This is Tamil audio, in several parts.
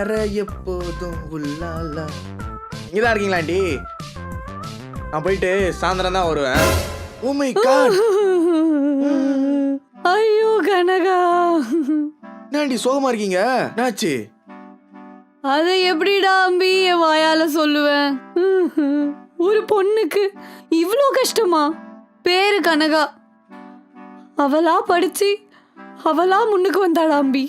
அற எப்போதும் உள்ளாலா இங்கதான் இருக்கீங்களா ஆண்டி? நான் போயிட்டு சாயந்தரம் தான் வருவேன். Oh ஓ மை காட் ஐயோ கனகா. ஆண்டி சோகமா இருக்கீங்க? என்னாச்சு? அதை எப்படிடா அம்பி என் வாயால சொல்லுவேன்? ஒரு பொண்ணுக்கு இவ்வளோ கஷ்டமா? பேரு கனகா. அவளா படிச்சு அவளா முன்னுக்கு வந்தாடா அம்பி?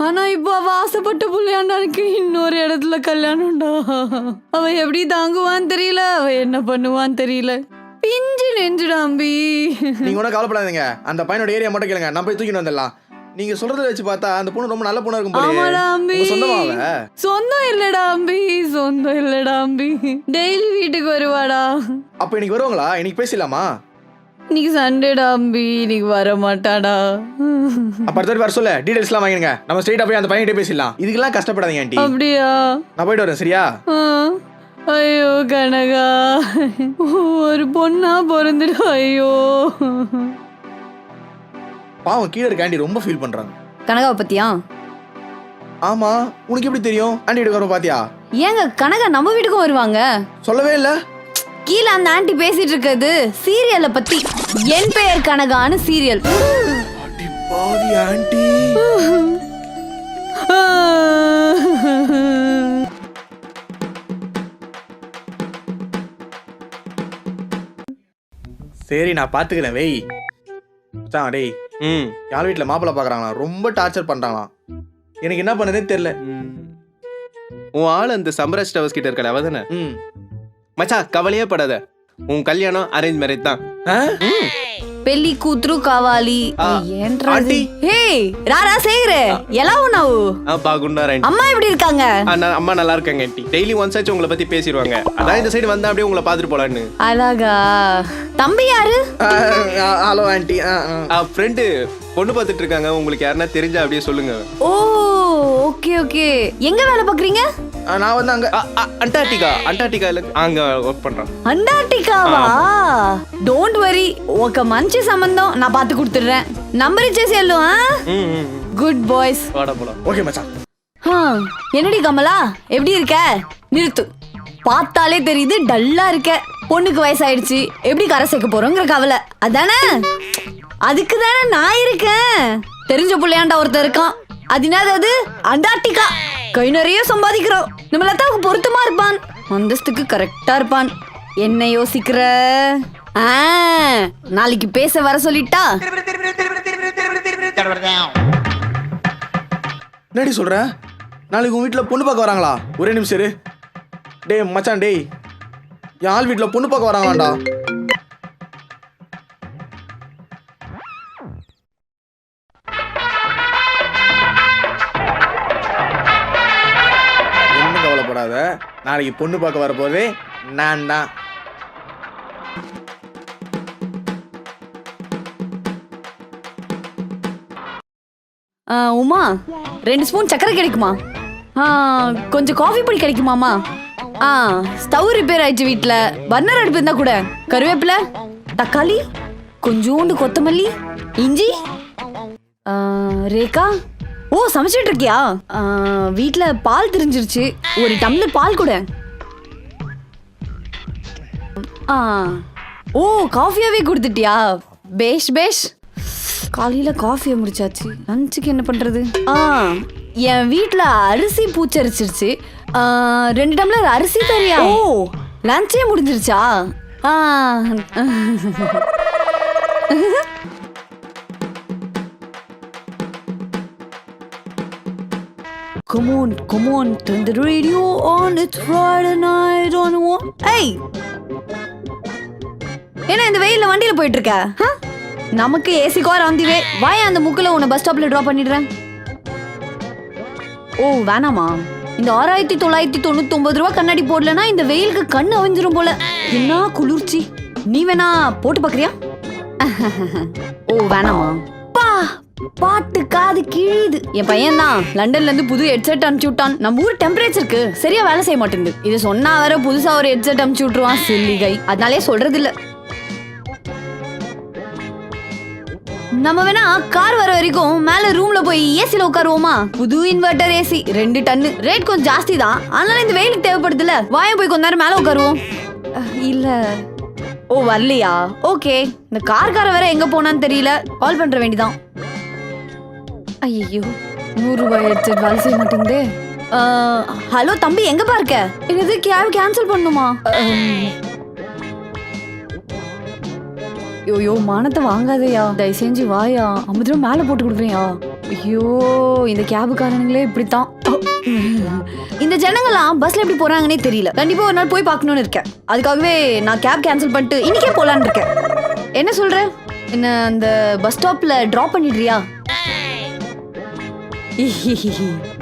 ஆனா இப்போ அவ ஆசைப்பட்ட புள்ளையாண்டானுக்கு இன்னொரு இடத்துல கல்யாணம்டா அவ எப்படி தாங்குவான்னு தெரியல. அவ என்ன பண்ணுவான்னு தெரியல. பிஞ்சு நெஞ்சுடா அம்பி. நீங்க ஒன்றும் கவலைப்படாதீங்க. அந்த பையனோட ஏரியா மட்டும் கேளுங்க. நான் போய் தூக்கிட்டு வந்துடலாம். நீங்க சொல்றத வச்சு பார்த்தா அந்த பொண்ணு ரொம்ப நல்ல பொண்ணா இருக்கும். ஆமாடா அம்பி. சொந்தம் இல்லடா அம்பி. சொந்தம் இல்லடா அம்பி. டெய்லி வீட்டுக்கு வருவாடா. அப்ப இன்னைக்கு வருவாங்களா? இன்னைக்கு பேசலாமா இன்னைக்கு சண்டேடா அம்பி. இன்னைக்கு வர மாட்டாடா அப்ப அடுத்த வர சொல்ல டீடைல்ஸ்லாம் வாங்கிடுங்க. நம்ம ஸ்ட்ரைட்டா போய் அந்த பையன்கிட்ட பேசிடலாம். இதுக்கெல்லாம் கஷ்டப்படாதீங்க ஆண்டி அப்படியா? நான் போயிட்டு வரேன் சரியா? ஆ. ஐயோ கனகா. ஒரு பொண்ணா பிறந்துடு ஐயோ. பாவம் கீழே இருக்க ஆண்டி ரொம்ப ஃபீல் பண்றாங்க. கனகாவை பத்தியா? ஆமா உனக்கு எப்படி தெரியும்? ஆண்டி வீட்டுக்கு வர பாத்தியா? ஏங்க கனகா நம்ம வீட்டுக்கும் வருவாங்க. சொல்லவே இல்ல. கீழே அந்த ஆண்டி பேசிட்டு இருக்கிறது சீரியலை பத்தி. என் பெயர் கனகான்னு சீரியல் சரி நான் பாத்துக்கிறேன் வெய். மச்சான் டேய். ம். யார் வீட்டில் மாப்பிள்ளை பார்க்குறாங்களா ரொம்ப டார்ச்சர் பண்ணுறாங்களாம் எனக்கு என்ன பண்ணதே தெரில. உன் ஆள் அந்த சம்பராஜ் டவர்ஸ் கிட்ட இருக்கல அவ தானே? ம். மச்சான் கவலையே படாத. உன் கல்யாணம் அரேஞ்ச் மேரேஜ் தான் ஆ? పెళ్లి కూతురు కావాలి ఆ. ఏంట్రా ఆంటీ. హే రారా సేగరే ఎలా ఉన్నావు ஆ பாகுண்டார் ஆண்டி அம்மா எப்படி இருக்காங்க ஆ, நான் அம்மா நல்லா இருக்காங்க ஆண்டி டெய்லி ஒன்ஸ் ஆச்சு உங்களை பத்தி பேசிடுவாங்க அதான் இந்த சைடு வந்தா அப்படியே உங்களை பார்த்துட்டு போலான்னு அழகா தம்பி யாரு ஆ, ஆ, ஹலோ ஆண்டி ஆ ஆ. ஃப்ரெண்டு பொண்ணு பார்த்துட்டு இருக்காங்க உங்களுக்கு யாருன்னா தெரிஞ்சா அப்படியே சொல்லுங்க ஓ ஓகே ஓகே எங்க வேலை பாக்குறீங்க ஆ, நான் வந்து அங்கே ஆ, ஆ, அண்டார்டிகா அண்டார்டிகால அங்க ஒர்க் பண்றான் అంటార్టికావా డోంట్ వరీ ఒక మంచి సంబంధం నా పాత కుడుతుర్రా నంబర్ ఇచ్చేసేళ్ళు ம் ம், ம். గుడ్ బాయ్స్ வாடா போலாம் ஓகே மச்சான் என்னடி கமலா எப்படி இருக்க நிறுத்து பார்த்தாலே தெரியுது டல்லா இருக்க பொண்ணுக்கு வயசாயிடுச்சு எப்படி கரை சேர்க்க போறோங்கிற கவலை அதானே அதுக்கு தானே நான் இருக்கேன் தெரிஞ்ச புள்ளையாண்டா ஒருத்தன் இருக்கான் அது என்னது அது அண்டார்டிகா கை நிறைய சம்பாதிக்கிறோம். நம்ம லதாவுக்கு பொருத்தமா இருப்பான். அந்தஸ்துக்கு கரெக்டா இருப்பான். என்ன யோசிக்கிற? ஆ, நாளைக்கு பேச வர சொல்லிட்டா? என்னடி சொல்ற? நாளைக்கு உன் வீட்டில் பொண்ணு பார்க்க வராங்களா? ஒரே நிமிஷம் இரு. டேய் மச்சான் டேய். என் ஆள் வீட்டில் பொண்ணு பார்க்க வராங்களாண்டா? கவலைப்படாத. நாளைக்கு பொண்ணு பார்க்க வரப்போதே நான் தான். ஆ, உமா ரெண்டு ஸ்பூன் சக்கரை கிடைக்குமா? ஆ, கொஞ்சம் காஃபி பொடி கிடைக்குமாமா? ஆ ஸ்டவ் ரிப்பேர் ஆயிடுச்சு வீட்டில் பர்னர் அடுப்பு இருந்தா கூட. கருவேப்பிலை தக்காளி கொஞ்சோண்டு கொத்தமல்லி இஞ்சி ஆ, ரேகா ஓ சமைச்சிட்டு இருக்கியா? வீட்ல பால் தெரிஞ்சிருச்சு. ஒரு டம்ளர் பால் கூட. ஆ. ஓ காஃபியாவே கொடுத்துட்டியா? பேஷ் பேஷ். காலையில காஃபியை முடிச்சாச்சு. லஞ்சுக்கு என்ன பண்றது? ஆ என் வீட்ல அரிசி பூச்சரிச்சிருச்சு. ரெண்டு டம்ளர் அரிசி தரியா ஓ. லஞ்சே முடிஞ்சிருச்சா? ஆ. Come on, come on, turn the radio on. It's Friday night on one. Hey! என்ன இந்த வெயில்ல வண்டியில போயிட்டு இருக்க? நமக்கு AC car on the way via அந்த முக்குல உன்னை பஸ் ஸ்டாப்ல டிராப் பண்ணிடுறேன் ஓ வேணாமா இந்த ஆறாயிரத்தி தொள்ளாயிரத்தி தொண்ணூத்தி ஒன்பது ரூபா கண்ணாடி போடலனா இந்த வெயிலுக்கு கண்ணு அவிஞ்சிரும் போல என்ன குளிர்ச்சி நீ வேணா போட்டு பாக்குறியா ஓ வேணாமா பாட்டு காது கிழியுது என் பையன் தான் லண்டன்ல இருந்து புது ஹெட்செட் அனுப்பிச்சு விட்டான். நம்ம ஊர் டெம்பரேச்சருக்கு சரியா வேலை செய்ய மாட்டேங்குது. இது சொன்னா வேற புதுசா ஒரு ஹெட்செட் அனுப்பிச்சு விட்டுருவான். சில்லிகை. அதனாலே சொல்றது இல்ல நம்ம வேணா கார் வர வரைக்கும் மேல ரூம்ல போய் ஏசில உட்காருவோமா? புது இன்வெர்டர் ஏசி ரெண்டு டன்னு ரேட் கொஞ்சம் ஜாஸ்தி தான் அதனால இந்த வெயிலுக்கு தேவைப்படுதுல வாய போய் கொஞ்ச நேரம் மேல உட்காருவோம். இல்ல. ஓ வரலையா? ஓகே இந்த கார்கார வேற எங்க போனான்னு தெரியல. கால் பண்ற வேண்டிதான். ஐயோ நூறு ரூபாய் ஹெட்செட் வேலை செய்ய மாட்டேங்குதே. ஹலோ தம்பி எங்கப்பா இருக்க? என்னது கேப் கேன்சல் பண்ணுமா ஐயோ மானத்தை வாங்காதயா. தயவு செஞ்சு வாயா ஐம்பது ரூபா மேல போட்டு கொடுக்குறியா? ஐயோ இந்த கேபுக்காரனுங்களே இப்படித்தான். இந்த ஜனங்களாம் பஸ்ல எப்படி போறாங்கன்னே தெரியல. கண்டிப்பா ஒரு நாள் போய் பார்க்கணும்னு இருக்கேன். அதுக்காகவே நான் கேப் கேன்சல் பண்ணிட்டு இன்னைக்கே போலான்னு இருக்கேன். என்ன சொல்ற? என்ன அந்த பஸ் ஸ்டாப்ல டிராப் பண்ணிடுறியா? 嘿嘿嘿嘿